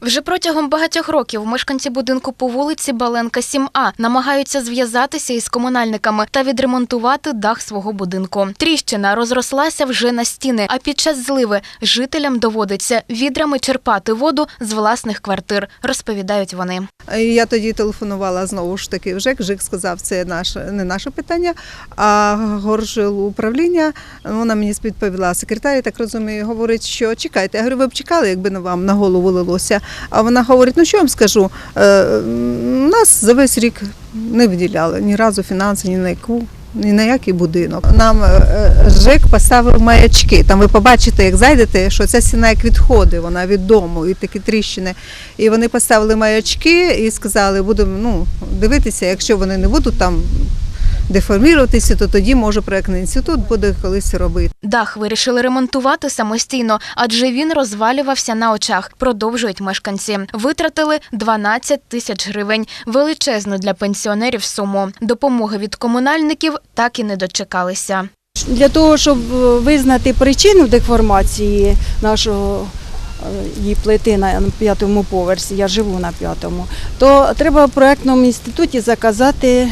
Вже протягом багатьох років мешканці будинку по вулиці Баленка 7А намагаються зв'язатися із комунальниками та відремонтувати дах свого будинку. Тріщина розрослася вже на стіни, а під час зливи жителям доводиться відрами черпати воду з власних квартир, розповідають вони. Я тоді телефонувала знову ж таки в ЖЕК. ЖЕК сказав, це наше не наше питання. А горжил управління вона мені відповіла секретар, я так розумію, говорить, що чекайте. Я говорю, ви б чекали, якби на вам на голову лилося. А вона говорить: ну що я вам скажу? Е, нас за весь рік не виділяли ні разу фінанси, ні на яку. Ні на який будинок. Нам е, е, ЖЕК поставив маячки. Там ви побачите, як зайдете, що ця стіна як відходи, вона від дому, і такі тріщини. І вони поставили маячки і сказали, будемо ну, дивитися, якщо вони не будуть там деформіруватися, то тоді може проектний інститут буде колись робити. Дах вирішили ремонтувати самостійно, адже він розвалювався на очах. Продовжують мешканці. Витратили 12 тисяч гривень. Величезну для пенсіонерів суму. Допомоги від комунальників так і не дочекалися. Для того, щоб визнати причину деформації нашого е, її плити на п'ятому поверсі, я живу на п'ятому, то треба в проектному інституті заказати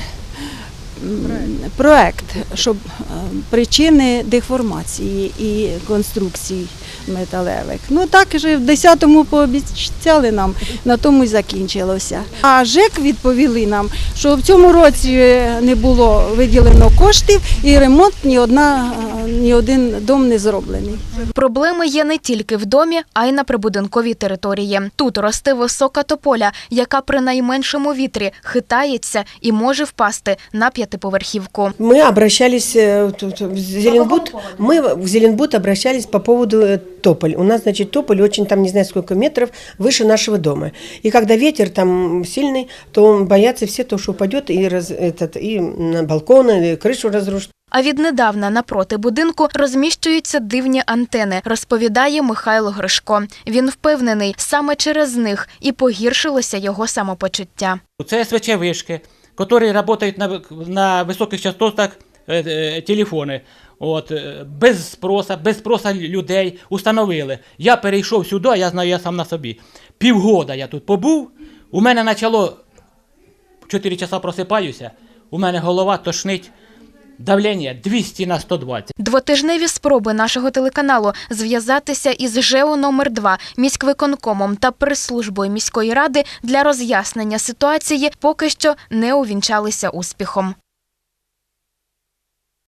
проект, щоб е, причини деформації і конструкцій металевих. Ну так же в 10-му пообіцяли нам, на тому й закінчилося. А ЖЕК відповіли нам, що в цьому році не було виділено коштів і ремонт ні одна е, ні один дом не зроблений. Проблеми є не тільки в домі, а й на прибудинковій території. Тут росте висока тополя, яка при найменшому вітрі хитається і може впасти на п'ятиповерхівку. Мы обращались э, тут в Зеленбуд, мы в Зеленбуд обращались по поводу э, тополь. У нас, значит, тополь очень там не знаю сколько метров выше нашего дома. И когда ветер там сильный, то боятся все, то, что упадет и, раз, этот, и на балкон, и крышу разрушит. А віднедавна напроти будинку розміщуються дивні антени, розповідає Михайло Гришко. Він впевнений, саме через них і погіршилося його самопочуття. Це СВЧ вишки, які працюють на, на високих частотах е, е, телефони. От, е, без спроса, без спроса людей установили. Я перейшов сюди, я знаю, я сам на собі. Півгода я тут побув, у мене почало 4 часа просипаюся, у мене голова тошнить, давлення 200 на 120. Двотижневі спроби нашого телеканалу зв'язатися із ЖЕО номер 2 міськвиконкомом та прес-службою міської ради для роз'яснення ситуації поки що не увінчалися успіхом.